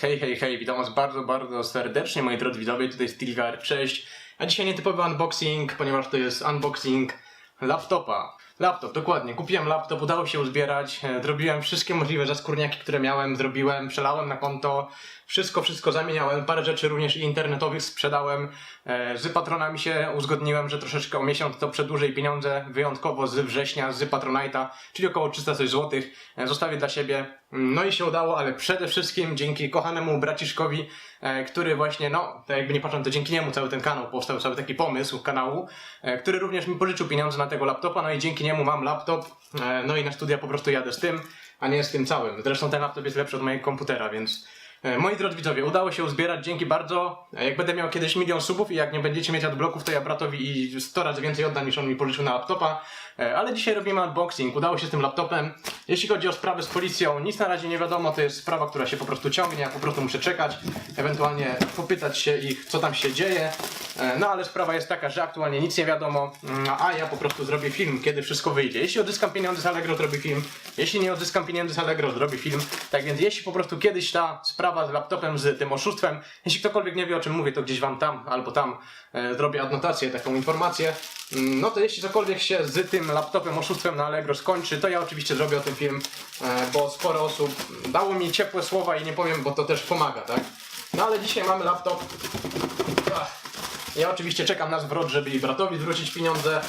Hej, hej, hej, witam was bardzo, bardzo serdecznie, moi drodzy widzowie, tutaj Stilgar, cześć. A dzisiaj nietypowy unboxing, ponieważ to jest unboxing laptopa. Laptop, dokładnie, kupiłem laptop, udało się uzbierać, e, zrobiłem wszystkie możliwe zaskórniaki, które miałem, zrobiłem, przelałem na konto, wszystko, wszystko zamieniałem, parę rzeczy również i internetowych sprzedałem, e, z patronami się uzgodniłem, że troszeczkę o miesiąc to przedłużę i pieniądze wyjątkowo z września, z Patronite'a, czyli około 300 coś złotych, e, zostawię dla siebie. No i się udało, ale przede wszystkim dzięki kochanemu braciszkowi, który właśnie, no, jakby nie patrząc, to dzięki niemu cały ten kanał powstał, cały taki pomysł kanału, który również mi pożyczył pieniądze na tego laptopa, no i dzięki niemu mam laptop, e, no i na studia po prostu jadę z tym, a nie z tym całym. Zresztą ten laptop jest lepszy od mojego komputera, więc moi drodzy widzowie, udało się uzbierać, dzięki bardzo. E, Jak będę miał kiedyś milion subów i jak nie będziecie mieć adbloków, to ja bratowi i 100 razy więcej oddam niż on mi pożyczył na laptopa. E, Ale dzisiaj robimy unboxing, udało się z tym laptopem. Jeśli chodzi o sprawy z policją, nic na razie nie wiadomo, to jest sprawa, która się po prostu ciągnie, ja po prostu muszę czekać, ewentualnie popytać się ich, co tam się dzieje. E, No ale sprawa jest taka, że aktualnie nic nie wiadomo, mm, a ja po prostu zrobię film, kiedy wszystko wyjdzie. Jeśli odzyskam pieniądze z Allegro, zrobię film. Jeśli nie odzyskam pieniędzy z Allegro, zrobię film. Tak więc jeśli po prostu kiedyś ta sprawa z laptopem, z tym oszustwem, jeśli ktokolwiek nie wie o czym mówię, to gdzieś wam tam albo tam e, zrobię adnotację, taką informację. Mm, No to jeśli cokolwiek się z tym laptopem, oszustwem na Allegro skończy, to ja oczywiście zrobię o tym film, e, bo sporo osób dało mi ciepłe słowa i nie powiem, bo to też pomaga, tak? No ale dzisiaj mamy laptop. Ach. Ja oczywiście czekam na zwrot, żeby i bratowi zwrócić pieniądze,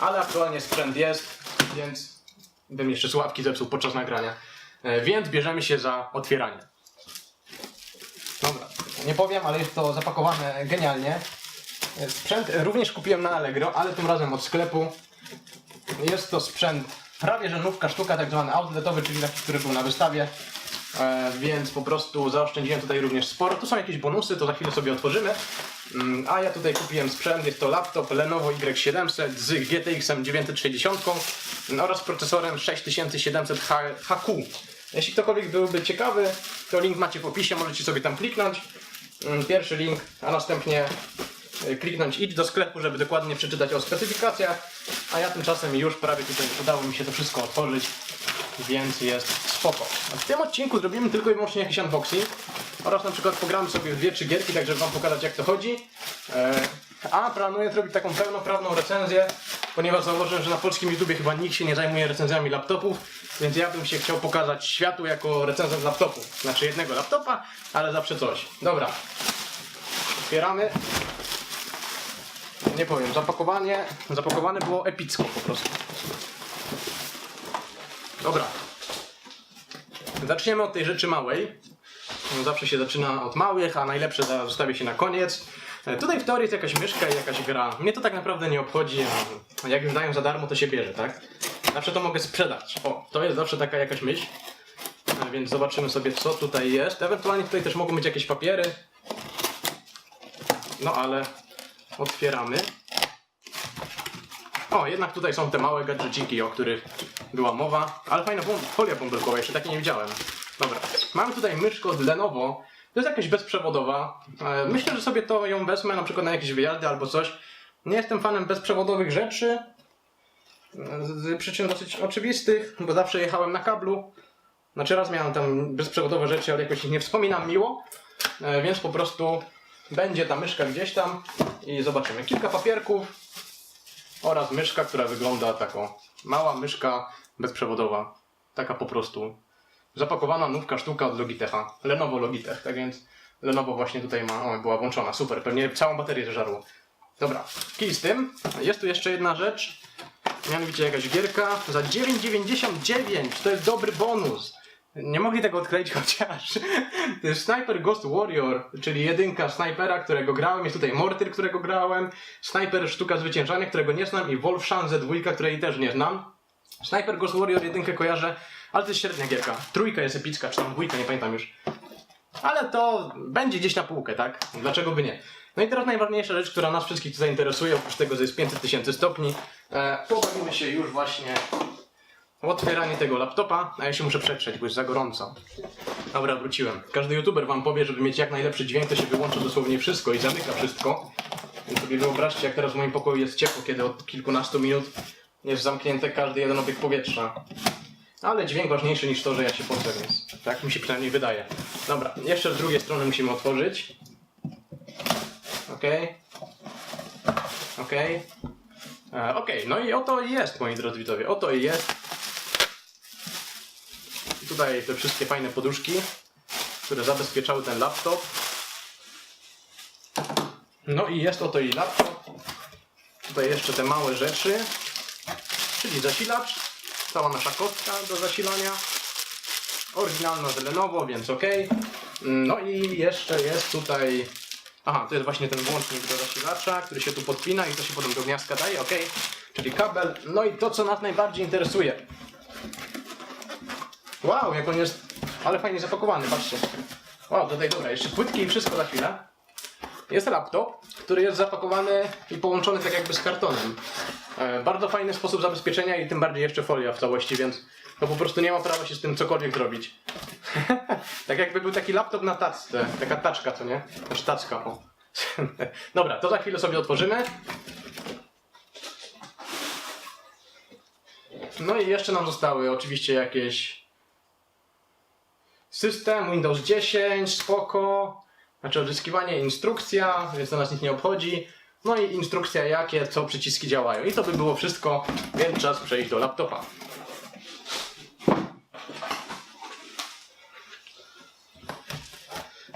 ale aktualnie sprzęt jest, więc bym jeszcze sławki zepsuł podczas nagrania. E, Więc bierzemy się za otwieranie. Nie powiem, ale jest to zapakowane genialnie. Sprzęt również kupiłem na Allegro, ale tym razem od sklepu. Jest to sprzęt prawie że nówka sztuka, tak zwany outletowy, czyli taki, który był na wystawie. E, więc po prostu zaoszczędziłem tutaj również sporo. Tu są jakieś bonusy, to za chwilę sobie otworzymy. Mm, A ja tutaj kupiłem sprzęt, jest to laptop Lenovo Y700 z GTX 960 oraz procesorem 6700 H- HQ. Jeśli ktokolwiek byłby ciekawy, to link macie w opisie, możecie sobie tam kliknąć. Mm, Pierwszy link, a następnie y, kliknąć idź do sklepu, żeby dokładnie przeczytać o specyfikacjach, a ja tymczasem już prawie tutaj udało mi się to wszystko otworzyć, więc jest spoko. W tym odcinku zrobimy tylko i wyłącznie jakiś unboxing oraz na przykład pogramy sobie w dwie, trzy gierki, tak żeby wam pokazać jak to chodzi. E, A planuję zrobić taką pełnoprawną recenzję, ponieważ zauważyłem, że na polskim YouTubie chyba nikt się nie zajmuje recenzjami laptopów, więc ja bym się chciał pokazać światu jako recenzent laptopu. Znaczy jednego laptopa, ale zawsze coś. Dobra. Otwieramy. Nie powiem, zapakowanie, zapakowane było epicko po prostu. Dobra. Zaczniemy od tej rzeczy małej. Zawsze się zaczyna od małych, a najlepsze zostawię się na koniec. E, Tutaj w teorii jest jakaś myszka i jakaś gra. Mnie to tak naprawdę nie obchodzi, a jak już dają za darmo, to się bierze, tak? Zawsze to mogę sprzedać. O, to jest zawsze taka jakaś myśl. Więc zobaczymy sobie, co tutaj jest. Ewentualnie tutaj też mogą być jakieś papiery. No ale otwieramy. O, jednak tutaj są te małe gadżeciki, o których była mowa. Ale fajna folia bąbelkowa, jeszcze takiej nie widziałem. Dobra, mamy tutaj myszkę od Lenovo. To jest jakaś bezprzewodowa. E, Myślę, że sobie to ją wezmę na przykład na jakieś wyjazdy albo coś. Nie jestem fanem bezprzewodowych rzeczy. Z przyczyn dosyć oczywistych, bo zawsze jechałem na kablu. Znaczy raz miałem tam bezprzewodowe rzeczy, ale jakoś ich nie wspominam miło. E, Więc po prostu będzie ta myszka gdzieś tam i zobaczymy. Kilka papierków oraz myszka, która wygląda taką mała myszka bezprzewodowa. Taka po prostu zapakowana nówka sztuka od Logitecha. Lenovo Logitech, tak więc Lenovo właśnie tutaj ma, o, była włączona, super, pewnie całą baterię zeżarło. Dobra, kij z tym. Jest tu jeszcze jedna rzecz, mianowicie jakaś gierka za 9,99, to jest dobry bonus. Nie mogli tego odkleić chociaż. To jest Sniper Ghost Warrior, czyli jedynka snajpera, którego grałem. Jest tutaj Mortyr, którego grałem. Sniper Sztuka Zwyciężania, którego nie znam. I Wolfshan Z2, której też nie znam. Sniper Ghost Warrior jedynkę kojarzę, ale to jest średnia gierka. Trójka jest epicka, czy tam dwójka, nie pamiętam już. Ale to będzie gdzieś na półkę, tak? Dlaczego by nie? No i teraz najważniejsza rzecz, która nas wszystkich tutaj interesuje, oprócz tego, że jest 500 tysięcy stopni. E, pobawimy się już właśnie otwieranie tego laptopa, a ja się muszę przetrzeć, bo jest za gorąco. Dobra, wróciłem. Każdy youtuber wam powie, żeby mieć jak najlepszy dźwięk, to się wyłącza dosłownie wszystko i zamyka wszystko. Więc sobie wyobraźcie, jak teraz w moim pokoju jest ciepło, kiedy od kilkunastu minut jest zamknięte każdy jeden obieg powietrza. Ale dźwięk ważniejszy niż to, że ja się pocę, więc tak mi się przynajmniej wydaje. Dobra, jeszcze z drugiej strony musimy otworzyć. Okej. Okej. E, Okej, no i oto jest, moi drodzy widzowie, oto jest. Tutaj te wszystkie fajne poduszki, które zabezpieczały ten laptop. No i jest oto i laptop. Tutaj jeszcze te małe rzeczy, czyli zasilacz, cała nasza kostka do zasilania. Oryginalna z Lenovo, więc ok. No i jeszcze jest tutaj... Aha, to jest właśnie ten włącznik do zasilacza, który się tu podpina i to się potem do gniazdka daje, ok. Czyli kabel. No i to, co nas najbardziej interesuje. Wow, jak on jest... Ale fajnie zapakowany, patrzcie. Wow, tutaj dobra, jeszcze płytki i wszystko za chwilę. Jest laptop, który jest zapakowany i połączony tak jakby z kartonem. E, bardzo fajny sposób zabezpieczenia i tym bardziej jeszcze folia w całości, więc to po prostu nie ma prawa się z tym cokolwiek zrobić. tak jakby był taki laptop na tacce, taka taczka, co nie? Aż tacka, o. Dobra, to za chwilę sobie otworzymy. No i jeszcze nam zostały oczywiście jakieś system, Windows 10, spoko, znaczy odzyskiwanie, instrukcja, więc to nas nic nie obchodzi. No i instrukcja jakie, co przyciski działają. I to by było wszystko, więc czas przejść do laptopa.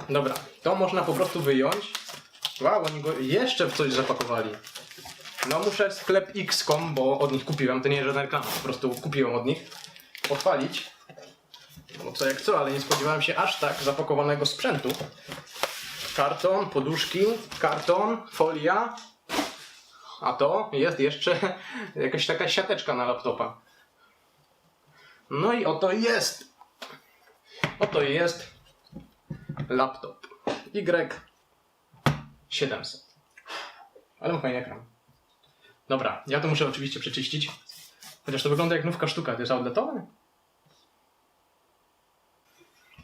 Dobra, to można po prostu wyjąć. Wow, oni go jeszcze w coś zapakowali. No muszę sklep X.com, bo od nich kupiłem, to nie jest żadna reklama, po prostu kupiłem od nich. Pochwalić. No co jak co, ale nie spodziewałem się aż tak zapakowanego sprzętu. Karton, poduszki, karton, folia. A to jest jeszcze jakaś taka siateczka na laptopa. No i oto jest. Oto jest laptop Y700. Ale ma fajny ekran. Dobra, ja to muszę oczywiście przeczyścić. Chociaż to wygląda jak nówka sztuka. To jest outletowy?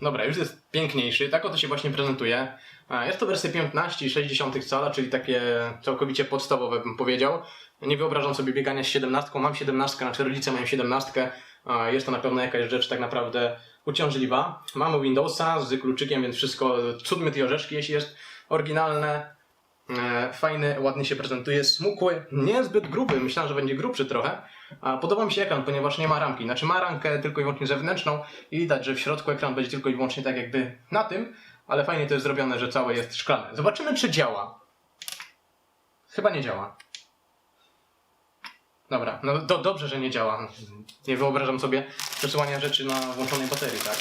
Dobra, już jest piękniejszy. Tak oto się właśnie prezentuje. Jest to wersja 15,6 cala, czyli takie całkowicie podstawowe bym powiedział. Nie wyobrażam sobie biegania z 17. Mam 17, znaczy rodzice mają 17. A, Jest to na pewno jakaś rzecz tak naprawdę uciążliwa. Mamy Windowsa z kluczykiem, więc wszystko cud i orzeszki, jeśli jest oryginalne. E, Fajny, ładnie się prezentuje, smukły, niezbyt gruby, myślałem, że będzie grubszy trochę. Podoba mi się ekran, ponieważ nie ma ramki, znaczy ma ramkę tylko i wyłącznie zewnętrzną i widać, że w środku ekran będzie tylko i wyłącznie tak jakby na tym, ale fajnie to jest zrobione, że całe jest szklane. Zobaczymy, czy działa. Chyba nie działa. Dobra, no do, dobrze, że nie działa. Nie wyobrażam sobie przesyłania rzeczy na włączonej baterii, tak?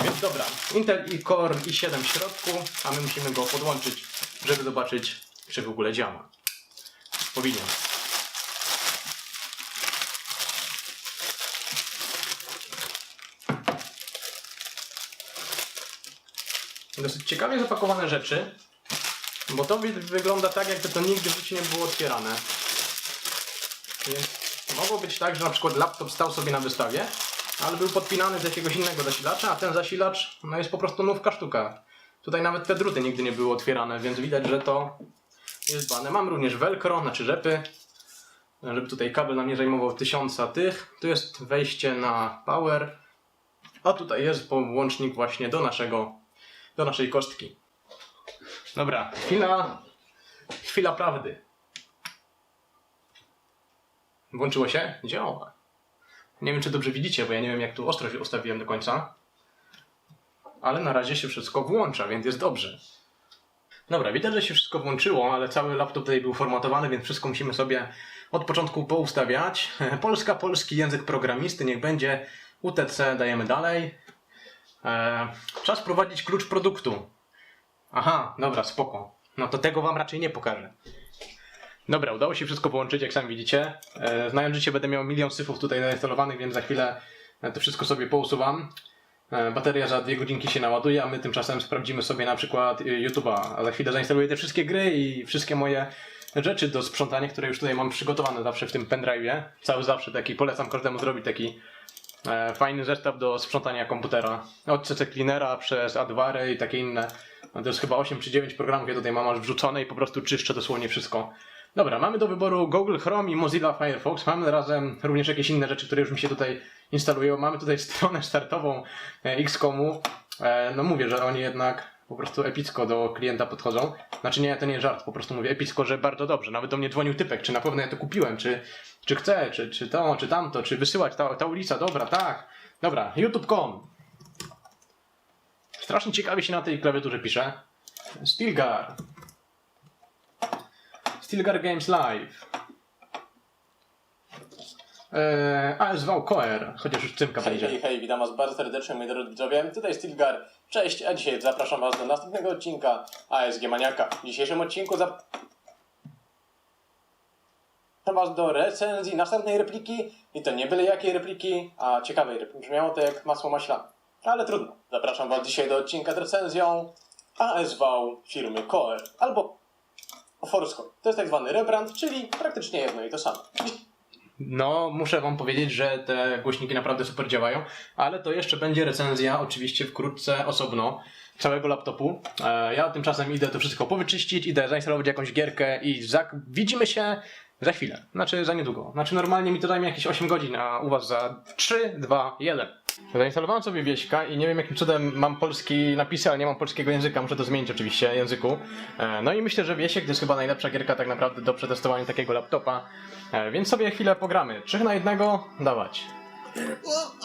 E, więc dobra, Intel i Core i7 w środku, a my musimy go podłączyć, żeby zobaczyć, czy w ogóle działa. Powinien. Dosyć ciekawie zapakowane rzeczy, bo to wy- wygląda tak, jakby to nigdy w życiu nie było otwierane. Więc mogło być tak, że na przykład laptop stał sobie na wystawie, ale był podpinany z jakiegoś innego zasilacza, a ten zasilacz no, jest po prostu nówka sztuka. Tutaj nawet te druty nigdy nie były otwierane, więc widać, że to jest dbane. Mam również velcro, znaczy rzepy, żeby tutaj kabel nam nie zajmował tysiąca tych. Tu jest wejście na power, a tutaj jest połącznik właśnie do naszego, do naszej kostki. Dobra, chwila, chwila prawdy. Włączyło się? Działa. Nie wiem, czy dobrze widzicie, bo ja nie wiem, jak tu ostrość ustawiłem do końca. Ale na razie się wszystko włącza, więc jest dobrze. Dobra, widać, że się wszystko włączyło, ale cały laptop tutaj był formatowany, więc wszystko musimy sobie od początku poustawiać. Polska, polski język programisty, niech będzie. UTC dajemy dalej. Eee, czas prowadzić klucz produktu. Aha, dobra, spoko. No to tego wam raczej nie pokażę. Dobra, udało się wszystko połączyć, jak sami widzicie. E, znając życie, będę miał milion syfów tutaj zainstalowanych, więc za chwilę to wszystko sobie pousuwam. E, bateria za dwie godzinki się naładuje, a my tymczasem sprawdzimy sobie na przykład e, YouTube'a. Za chwilę zainstaluję te wszystkie gry i wszystkie moje rzeczy do sprzątania, które już tutaj mam przygotowane zawsze w tym pendrive'ie. Cały zawsze taki, polecam każdemu zrobić taki e, fajny zestaw do sprzątania komputera. Od CC Cleanera przez Adwary i takie inne. No to jest chyba 8 czy 9 programów, ja tutaj mam aż wrzucone i po prostu czyszczę dosłownie wszystko. Dobra, mamy do wyboru Google Chrome i Mozilla Firefox. Mamy razem również jakieś inne rzeczy, które już mi się tutaj instalują. Mamy tutaj stronę startową e, Xcomu. E, No mówię, że oni jednak po prostu epicko do klienta podchodzą. Znaczy nie, to nie żart, po prostu mówię epicko, że bardzo dobrze. Nawet do mnie dzwonił typek, czy na pewno ja to kupiłem, czy, czy chcę, czy, czy to, czy tamto, czy wysyłać ta, ta ulica. Dobra, tak. Dobra, youtube.com. Strasznie ciekawie się na tej klawiaturze pisze. Stilgar. Stilgar Games Live. Eee, ASV Koer, chociaż już cymka Hej, będzie. hej, hej, witam was bardzo serdecznie, moi drodzy widzowie. Tutaj Stilgar. Cześć, a dzisiaj zapraszam was do następnego odcinka ASG Maniaka. W dzisiejszym odcinku zapraszam was do recenzji następnej repliki i to nie byle jakiej repliki, a ciekawej repliki. Brzmiało to jak masło maślane. Ale trudno. Zapraszam was dzisiaj do odcinka z recenzją ASV firmy Coer albo Forscore. To jest tak zwany rebrand, czyli praktycznie jedno i to samo. No, muszę wam powiedzieć, że te głośniki naprawdę super działają, ale to jeszcze będzie recenzja oczywiście wkrótce osobno całego laptopu. E, ja tymczasem idę to wszystko powyczyścić, idę zainstalować jakąś gierkę i za... widzimy się za chwilę. Znaczy za niedługo. Znaczy normalnie mi to zajmie jakieś 8 godzin, a u was za 3, 2, 1. Zainstalowałem sobie wieśka i nie wiem jakim cudem mam polski napisy, ale nie mam polskiego języka, muszę to zmienić oczywiście języku. E, No i myślę, że Wiesiek to jest chyba najlepsza gierka tak naprawdę do przetestowania takiego laptopa. E, Więc sobie chwilę pogramy. Trzech na jednego, dawać. Well,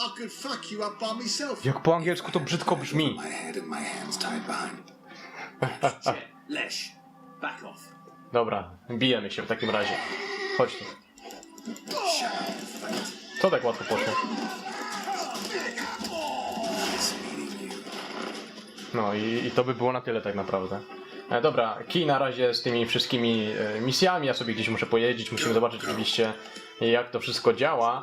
I could fuck you up by myself. Jak po angielsku to brzydko brzmi. My head and my hands tied behind. Lesh, back off. Dobra, bijemy się w takim razie. Chodź tu. Co tak łatwo poszło? No i, i to by było na tyle tak naprawdę. E, dobra, kij na razie z tymi wszystkimi e, misjami. Ja sobie gdzieś muszę pojeździć, musimy zobaczyć oczywiście jak to wszystko działa.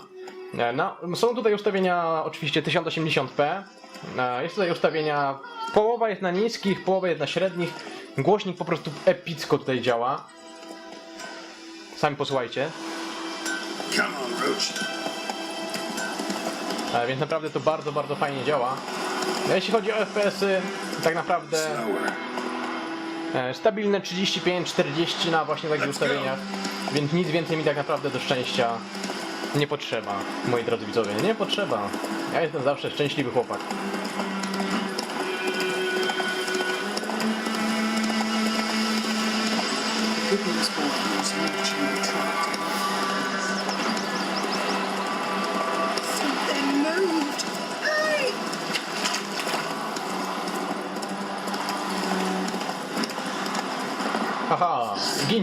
E, no, są tutaj ustawienia oczywiście 1080p. E, jest tutaj ustawienia, połowa jest na niskich, połowa jest na średnich. Głośnik po prostu epicko tutaj działa. Sami posłuchajcie. Come on, Roach. E, więc naprawdę to bardzo, bardzo fajnie działa. No, jeśli chodzi o FPS-y, tak naprawdę e, stabilne 35-40 na właśnie takich ustawieniach, więc nic więcej mi tak naprawdę do szczęścia nie potrzeba, moi drodzy widzowie, nie potrzeba. Ja jestem zawsze szczęśliwy chłopak.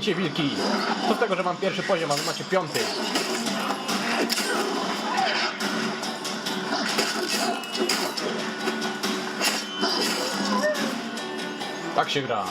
Gincie wilki! Co z tego, że mam pierwszy poziom, a wy macie piąty? Tak się gra.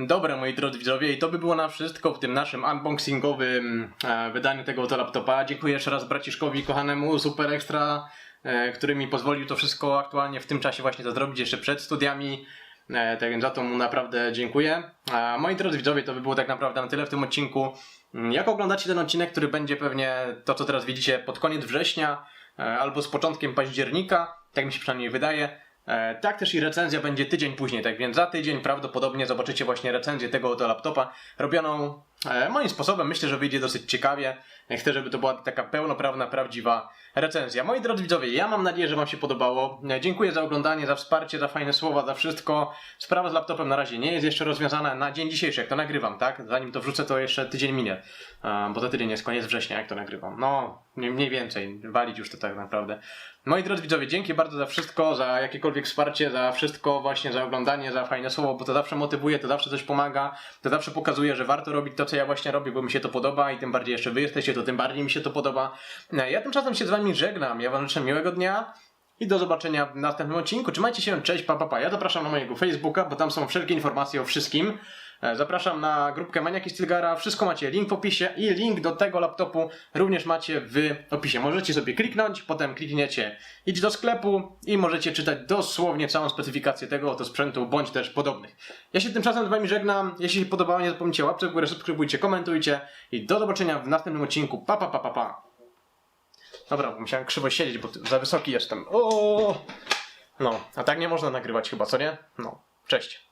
Dobra, moi drodzy widzowie, i to by było na wszystko w tym naszym unboxingowym e, wydaniu tego oto laptopa. Dziękuję jeszcze raz braciszkowi kochanemu, super ekstra, e, który mi pozwolił to wszystko aktualnie w tym czasie właśnie to zrobić, jeszcze przed studiami. E, tak za to mu naprawdę dziękuję. A moi drodzy widzowie, to by było tak naprawdę na tyle w tym odcinku. Mm, Jak oglądacie ten odcinek, który będzie pewnie to, co teraz widzicie, pod koniec września e, albo z początkiem października, tak mi się przynajmniej wydaje. E, Tak też i recenzja będzie tydzień później, tak więc za tydzień prawdopodobnie zobaczycie właśnie recenzję tego oto laptopa robioną e, moim sposobem. Myślę, że wyjdzie dosyć ciekawie. E, Chcę, żeby to była taka pełnoprawna, prawdziwa recenzja. Moi drodzy widzowie, ja mam nadzieję, że Wam się podobało. E, Dziękuję za oglądanie, za wsparcie, za fajne słowa, za wszystko. Sprawa z laptopem na razie nie jest jeszcze rozwiązana na dzień dzisiejszy, jak to nagrywam, tak? Zanim to wrzucę, to jeszcze tydzień minie, E, bo za tydzień jest koniec września, jak to nagrywam. No, mniej więcej, walić już to tak naprawdę. Moi drodzy widzowie, dzięki bardzo za wszystko, za jakiekolwiek wsparcie, za wszystko właśnie, za oglądanie, za fajne słowo, bo to zawsze motywuje, to zawsze coś pomaga, to zawsze pokazuje, że warto robić to, co ja właśnie robię, bo mi się to podoba i tym bardziej jeszcze wy jesteście, to tym bardziej mi się to podoba. E, Ja tymczasem się z wami żegnam, ja wam życzę miłego dnia i do zobaczenia w następnym odcinku. Trzymajcie się, cześć, pa, pa, pa. Ja zapraszam na mojego Facebooka, bo tam są wszelkie informacje o wszystkim. E, Zapraszam na grupkę Maniaki Stilgara, wszystko macie link w opisie i link do tego laptopu również macie w opisie. Możecie sobie kliknąć, potem klikniecie idź do sklepu i możecie czytać dosłownie całą specyfikację tego oto sprzętu, bądź też podobnych. Ja się tymczasem z wami żegnam, jeśli się podobało nie zapomnijcie łapce w górę, subskrybujcie, komentujcie i do zobaczenia w następnym odcinku. Pa, pa, pa, pa, pa. Dobra, bo musiałem krzywo siedzieć, bo za wysoki jestem. O! No, a tak nie można nagrywać chyba, co nie? No, cześć.